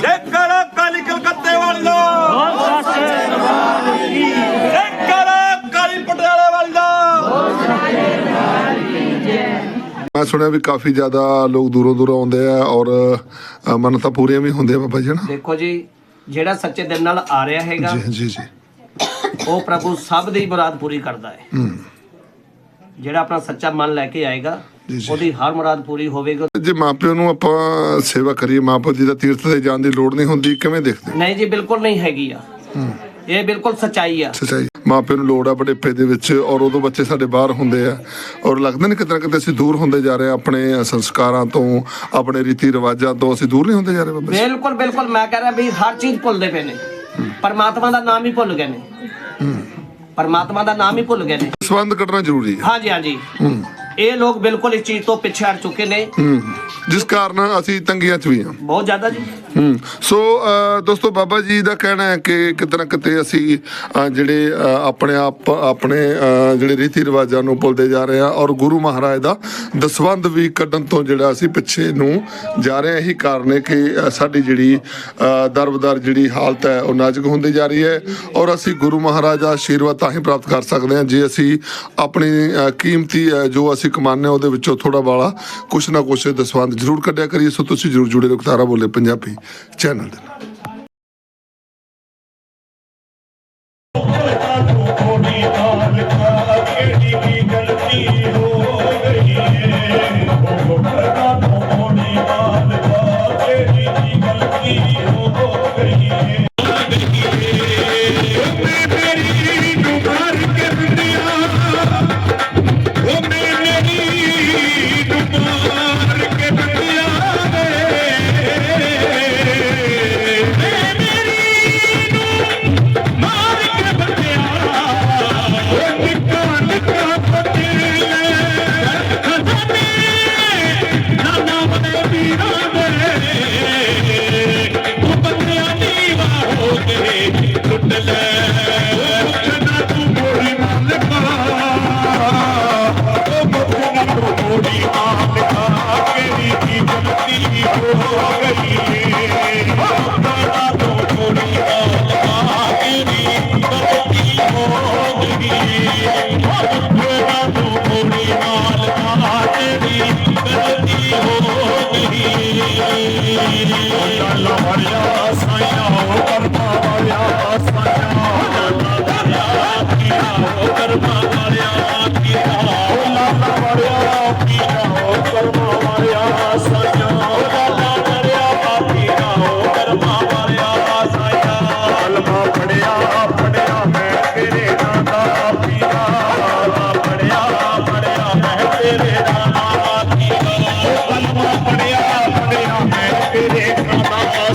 ਜੇਕਰ ਕਾਲੀ ਕਲਕੱਤੇ ਵਾਲੀ ਦਾ। ਜੇਕਰ ਕਾਲੀ ਪਟਿਆਲੇ ਵਾਲੀ ਦਾ। ਮੈਂ ਸੁਣਿਆ ਵੀ ਕਾਫੀ ਜ਼ਿਆਦਾ ਲੋਕ ਦੂਰੋਂ ਦੂਰੋਂ ਆਉਂਦੇ ਆ ਔਰ ਮੰਨਤਾਂ ਪੂਰੀਆਂ ਵੀ ਹੁੰਦੀਆਂ ਬਾਬਾ ਜੀ ਨਾ? ਦੇਖੋ ਜੀ ਜਿਹੜਾ ਸੱਚੇ ਦਿਲ ਨਾਲ ਆ ਰਿਹਾ ਹੈਗਾ ਜੀ ਜੀ ਜੀ। ਉਹ ਪ੍ਰਭੂ ਸਭ ਦੀ ਮੁਰਾਦ ਪੂਰੀ ਕਰਦਾ ਹੈ। ਜਿਹੜਾ ਆਪਣਾ ਸੱਚਾ ਮਨ ਲੈ ਕੇ ਆਏਗਾ। ਉਹਦੀ ਹਰ ਮੁਰਾਦ ਪੂਰੀ ਹੋਵੇਗੀ। ਜੇ ਮਾਪਿਆਂ ਨੂੰ ਆਪਾਂ ਸੇਵਾ ਕਰੀਏ ਮਾਪੇ ਜੀ ਦਾ ਤੀਰਥ ਤੇ ਜਾਣ ਦੀ ਲੋੜ ਨਹੀਂ ਹੁੰਦੀ ਕਿਵੇਂ ਦੇਖਦੇ ਨਹੀਂ ਜੀ ਬਿਲਕੁਲ ਨਹੀਂ ਹੈਗੀ ਆ। ਇਹ ਬਿਲਕੁਲ ਸਚਾਈ ਆ। ਸੱਚਾਈ। ਮਾਪੇ ਨੂੰ ਲੋੜ ਆ ਬੜੇਪੇ ਦੇ ਵਿੱਚ ਔਰ ਉਦੋਂ ਬੱਚੇ ਸਾਡੇ ਬਾਹਰ ਹੁੰਦੇ ਆ। ਔਰ ਲੱਗਦਾ ਨਹੀਂ ਕਿਤੇ ਨਾ ਕਿਤੇ ਅਸੀਂ ਦੂਰ ਹੁੰਦੇ ਜਾ ਰਹੇ ਆ ਆਪਣੇ ਸੰਸਕਾਰਾਂ ਤੋਂ ਆਪਣੇ ਰੀਤੀ ਰਿਵਾਜਾਂ ਤੋਂ ਅਸੀਂ ਦੂਰ ਨਹੀਂ ਹੁੰਦੇ ਜਾ ਰਹੇ ਬਾਬਾ ਜੀ? ਬਿਲਕੁਲ ਬਿਲਕੁਲ ਮੈਂ ਕਹਿ ਰਿਹਾ ਵੀ ਹਰ ਚੀਜ਼ ਭੁੱਲਦੇ ਪਏ ਨੇ। ਪਰਮਾਤਮਾ ਦਾ ਨਾਮ ਹੀ ਭੁੱਲ ਗਏ ਨੇ। ਪਰਮਾਤਮਾ ਦਾ ਨਾਮ ਹੀ ਭੁੱਲ ਗਏ ਨੇ। ਸੰਬੰਧ ਕੱਢਣਾ ਜ਼ਰੂਰੀ ਹੈ ਹਾਂਜੀ ਹਾਂਜੀ। ਇਹ ਲੋਕ ਬਿਲਕੁਲ ਇਸ ਚੀਜ਼ ਤੋਂ ਪਿੱਛੇ ਹਟ ਚੁੱਕੇ ਨੇ। ਜਿਸ ਕਾਰਨ ਅਸੀਂ ਤੰਗੀਆਂ 'ਚ ਵੀ ਹਾਂ। ਬਹੁਤ ਜ਼ਿਆਦਾ ਜੀ। ਹੂੰ। ਸੋ ਦੋਸਤੋ, ਬਾਬਾ ਜੀ ਦਾ ਕਹਿਣਾ ਹੈ ਕਿ ਕਿਤੇ ਨਾ ਕਿਤੇ ਅਸੀਂ ਜਿਹੜੇ ਆਪਣੇ ਆਪ, ਆਪਣੇ ਜਿਹੜੇ ਰੀਤੀ ਰਿਵਾਜਾਂ ਨੂੰ ਭੁੱਲਦੇ ਜਾ ਰਹੇ ਆ ਔਰ ਗੁਰੂ ਮਹਾਰਾਜ ਦਾ ਦਸਵੰਧ ਵੀ ਕੱਢਣ ਤੋਂ ਜਿਹੜਾ ਅਸੀਂ ਪਿੱਛੇ ਨੂੰ ਜਾ ਰਹੇ ਹਾਂ, ਇਹੀ ਕਾਰਨ ਹੈ ਕਿ ਸਾਡੀ ਜਿਹੜੀ ਦਰਬਦਰ ਜਿਹੜੀ ਹਾਲਤ ਹੈ ਉਹ ਨਾਜ਼ੁਕ ਹੁੰਦੀ ਜਾ ਰਹੀ ਹੈ ਔਰ ਅਸੀਂ ਗੁਰੂ ਮਹਾਰਾਜ ਦਾ ਆਸ਼ੀਰਵਾਦ ਤਾਂ ਹੀ ਪ੍ਰਾਪਤ ਕਰ ਸਕਦੇ ਹਾਂ ਜੇ ਅਸੀਂ ਆਪਣੀ ਕੀਮਤੀ ਜੋ ਅਸੀਂ ਕਮਾਉਂਦੇ ਹਾਂ ਉਹਦੇ ਵਿੱਚੋਂ ਥੋੜਾ ਬਾਲਾ ਕੁਛ ਨਾ ਕੁਛ ਦਸਵੰਧ ਜ਼ਰੂਰ ਕੱਢਿਆ ਕਰੀਏ। ਸੋ ਤੁਸੀਂ ਜ਼ਰੂਰ ਜੁੜੇ ਰਹੋ ਤਾਰਾ ਬੋਲੇ ਪੰਜਾਬੀ। ਚੈਨਲ ਦੇ ਨਾਲ ਥੋੜੀ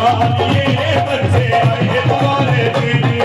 आए बच्चे आए तुम्हारे दीदी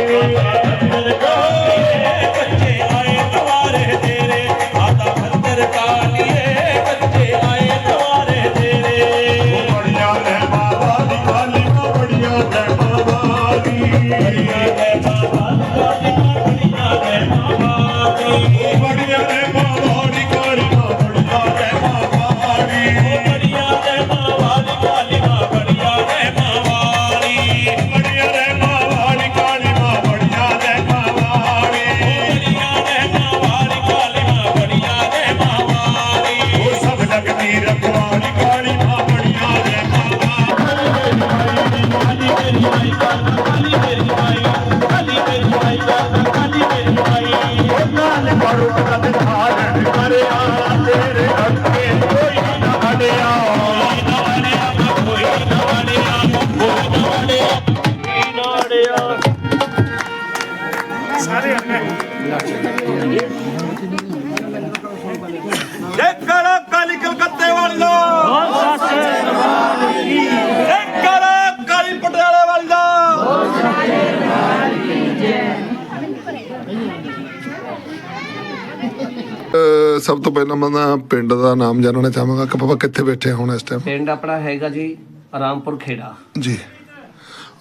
ਸਭ ਤੋਂ ਪਹਿਲਾਂ ਮੈਂ ਨਾ ਪਿੰਡ ਦਾ ਨਾਮ ਜਾਣਨਾ ਚਾਹਾਂਗਾ ਕਿ ਬਾਬਾ ਕਿੱਥੇ ਬੈਠੇ ਹੁਣ ਇਸ ਟਾਈਮ ਪਿੰਡ ਆਪਣਾ ਹੈਗਾ ਜੀ ਰਾਮਪੁਰ ਖੇੜਾ। ਜੀ।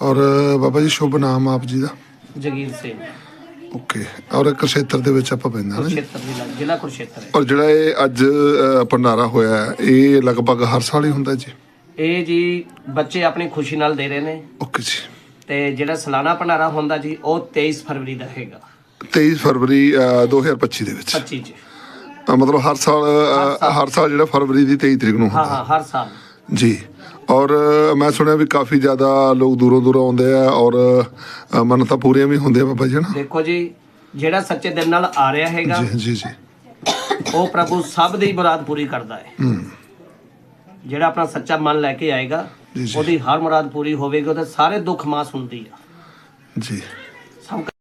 ਔਰ ਬਾਬਾ ਜੀ ਸ਼ੁਭ ਨਾਮ ਆਪ ਜੀ ਦਾ? ਜਗੀਰ ਸਿੰਘ। ਓਕੇ। ਔਰ ਕੁਰਸ਼ੇਤਰ ਦੇ ਵਿੱਚ ਆਪਾਂ ਪੈਂਦਾ ਨਾ ਜੀ। ਕੁਰਸ਼ੇਤਰ ਜ਼ਿਲ੍ਹਾ ਜ਼ਿਲ੍ਹਾ ਕੁਰਸ਼ੇਤਰ ਹੈ। ਔਰ ਜਿਹੜਾ ਇਹ ਅੱਜ ਅ, ਭੰਡਾਰਾ ਹੋਇਆ ਹੈ, ਇਹ ਲਗਭਗ ਹਰ ਸਾਲ ਹੀ ਹੁੰਦਾ ਜੀ? ਇਹ ਜੀ ਬੱਚੇ ਆਪਣੀ ਖੁਸ਼ੀ ਨਾਲ ਦੇ ਰਹੇ ਨੇ। ਓਕੇ ਜੀ। ਤੇ ਜਿਹੜਾ ਸਾਲਾਨਾ ਭੰਡਾਰਾ ਹੁੰਦਾ ਜੀ ਉਹ 23 ਫਰਵਰੀ ਦਾ ਹੈਗਾ। 23 ਫਰਵਰੀ ਅ, 2025 ਦੇ ਵਿੱਚ। 25 ਚ। ਅ, ਮਤਲਬ ਹਰ ਸਾਲ ਅ, ਹਰ ਸਾਲ। ਜਿਹੜਾ ਫਰਵਰੀ ਦੀ 23 ਤਰੀਕ ਨੂੰ ਹਾਂ ਹੁੰਦਾ। ਹਾਂ ਹਰ ਸਾਲ। ਜੀ। ਔਰ ਅ, ਮੈਂ ਸੁਣਿਆ ਵੀ ਕਾਫੀ ਜ਼ਿਆਦਾ ਲੋਕ ਦੂਰੋਂ ਦੂਰੋਂ ਆਉਂਦੇ ਆ ਔਰ ਅ, ਮੰਨਤਾਂ ਪੂਰੀਆਂ ਵੀ ਹੁੰਦੀਆਂ ਬਾਬਾ ਜੀ ਨਾ? ਦੇਖੋ ਜੀ ਜਿਹੜਾ ਸੱਚੇ ਦਿਲ ਨਾਲ ਆ ਰਿਹਾ ਹੈਗਾ ਜੀ ਜੀ ਜੀ। ਉਹ ਪ੍ਰਭੂ ਸਭ ਦੀ ਮੁਰਾਦ ਪੂਰੀ ਕਰਦਾ ਹੈ। ਹੂੰ। ਜਿਹੜਾ ਆਪਣਾ ਸੱਚਾ ਮਨ ਲੈ ਕੇ ਆਏਗਾ ਜੀ, ਜੀ। ਉਹਦੀ ਹਰ ਮੁਰਾਦ ਪੂਰੀ ਹੋਵੇਗੀ ਉਹਦੇ ਸਾਰੇ ਦੁੱਖ ਮਾਸ ਹੁੰਦੀ ਆ। ਜੀ। ਸਭ